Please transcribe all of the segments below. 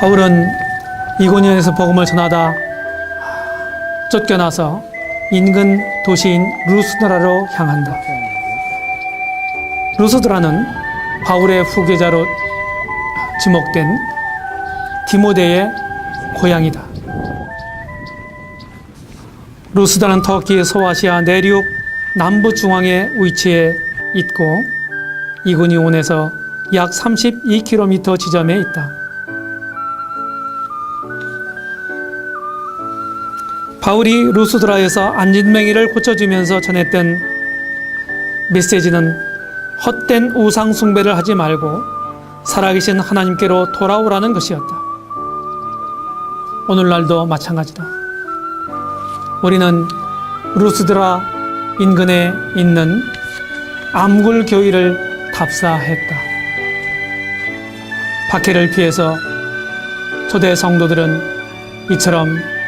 바울은 이고니온에서 복음을 전하다 쫓겨나서 인근 도시인 루스드라로 향한다. 루스드라는 바울의 후계자로 지목된 디모데의 고향이다. 루스다는 터키 소아시아 내륙 남부 중앙에 위치해 있고 이고니온에서 약 32km 지점에 있다. 바울이 루스드라에서 안진뱅이를 고쳐주면서 전했던 메시지는 헛된 우상 숭배를 하지 말고 살아계신 하나님께로 돌아오라는 것이었다. 오늘날도 마찬가지다. 우리는 루스드라 인근에 있는 암굴 교회를 답사했다. 박해를 피해서 초대 성도들은 이처럼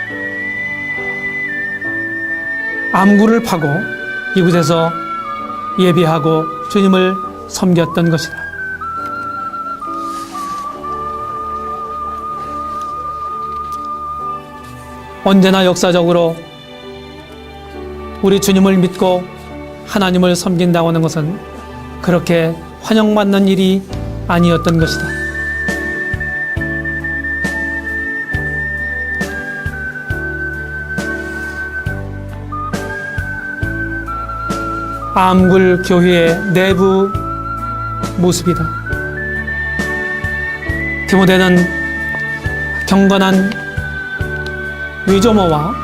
암굴을 파고 이곳에서 예배하고 주님을 섬겼던 것이다. 언제나 역사적으로 우리 주님을 믿고 하나님을 섬긴다고 하는 것은 그렇게 환영받는 일이 아니었던 것이다. 암굴 교회의 내부 모습이다. 디모데는 경건한 위조모와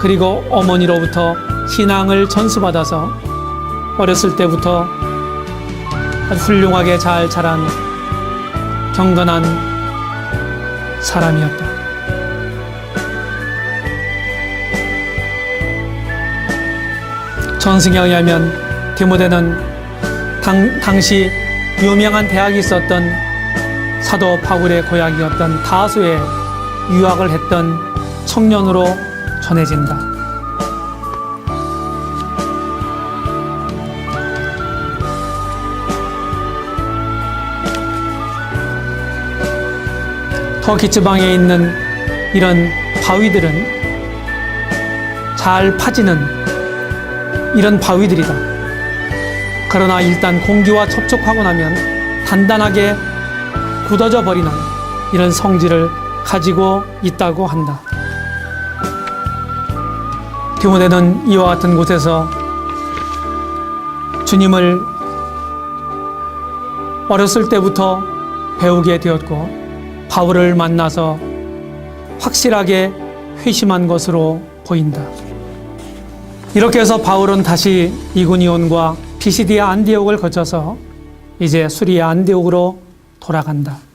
그리고 어머니로부터 신앙을 전수받아서 어렸을 때부터 아주 훌륭하게 잘 자란 경건한 사람이었다. 전승에 의하면 디모데는 당, 당시 유명한 대학이 있었던 사도 바울의 고향이었던 다수에 유학을 했던 청년으로 전해진다. 터키 지방에 있는 이런 바위들은 잘 파지는 이런 바위들이다. 그러나 일단 공기와 접촉하고 나면 단단하게 굳어져 버리는 이런 성질을 가지고 있다고 한다. 디모데는 이와 같은 곳에서 주님을 어렸을 때부터 배우게 되었고 바울을 만나서 확실하게 회심한 것으로 보인다. 이렇게 해서 바울은 다시 이고니온과 피시디아 안디옥을 거쳐서 이제 수리아 안디옥으로 돌아간다.